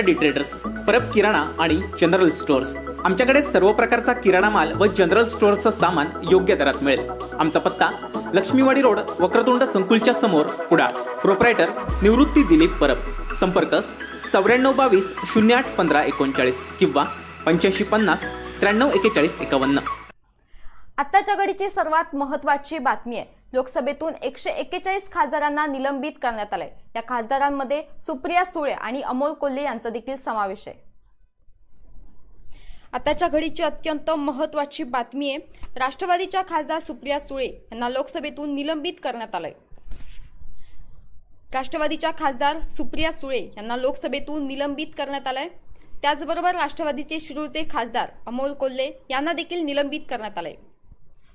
D traders Parab किराणा आणि general stores आमच्याकडे सर्व प्रकारचा किराणा माल व जनरल स्टोअरचं सामान योग्य दरात मिळेल. आमचा पत्ता लक्ष्मीवाडी रोड वक्रतुंड संकुलच्या समोर कुडाळ प्रोप्रायटर निवृत्ती दिलीप परब. संपर्क चौऱ्याण्णव बावीस शून्य आठ पंधरा एकोणचाळीस किंवा पंच्याऐंशी पन्नास त्र्याण्णव एकेचाळीस एकावन्न. आत्ताच्या घडीची सर्वात महत्वाची बातमी आहे. लोकसभेतून एकशे एक्केचाळीस खासदारांना निलंबित करण्यात आलंय. या खासदारांमध्ये सुप्रिया सुळे आणि अमोल कोल्हे यांचा देखील समावेश आहे. आताच्या घडीची अत्यंत महत्वाची बातमी आहे राष्ट्रवादीच्या खासदार सुप्रिया सुळे यांना लोकसभेतून निलंबित करण्यात आलंय. राष्ट्रवादीच्या खासदार सुप्रिया सुळे यांना लोकसभेतून निलंबित करण्यात आलंय. त्याचबरोबर राष्ट्रवादीचे शिरूरचे खासदार अमोल कोल्हे यांना देखील निलंबित करण्यात आलंय.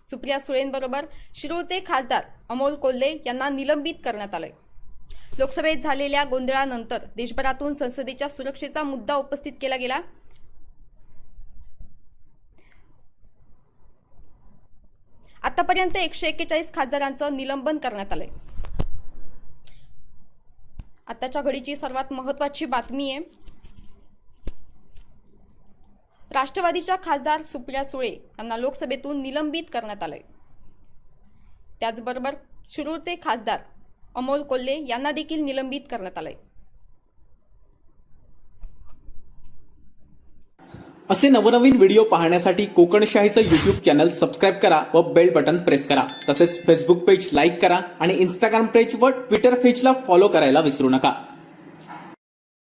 सुप्रिया सुळेंबरोबर शिरूरचे खासदार अमोल कोल्हे यांना निलंबित करण्यात आलंय. लोकसभेत झालेल्या गोंधळानंतर देशभरातून संसदेच्या सुरक्षेचा मुद्दा उपस्थित केला गेला. आतापर्यंत एकशे एक्केचाळीस खासदारांचं निलंबन करण्यात आलंय. आताच्या घडीची सर्वात महत्वाची बातमी आहे राष्ट्रवादीच्या खासदार सुप्रिया सुळे यांना लोकसभेतून निलंबित करण्यात आलंय. त्याचबरोबर शिरूरचे खासदार अमोल कोल्हे यांना देखील निलंबित करण्यात आलंय. असे नवनवीन व्हिडिओ पाहण्यासाठी कोकणशाहीचं युट्यूब चॅनल सबस्क्राईब करा व बेल बटन प्रेस करा. तसेच फेसबुक पेज लाईक करा आणि इंस्टाग्राम पेज व ट्विटर पेजला फॉलो करायला विसरू नका.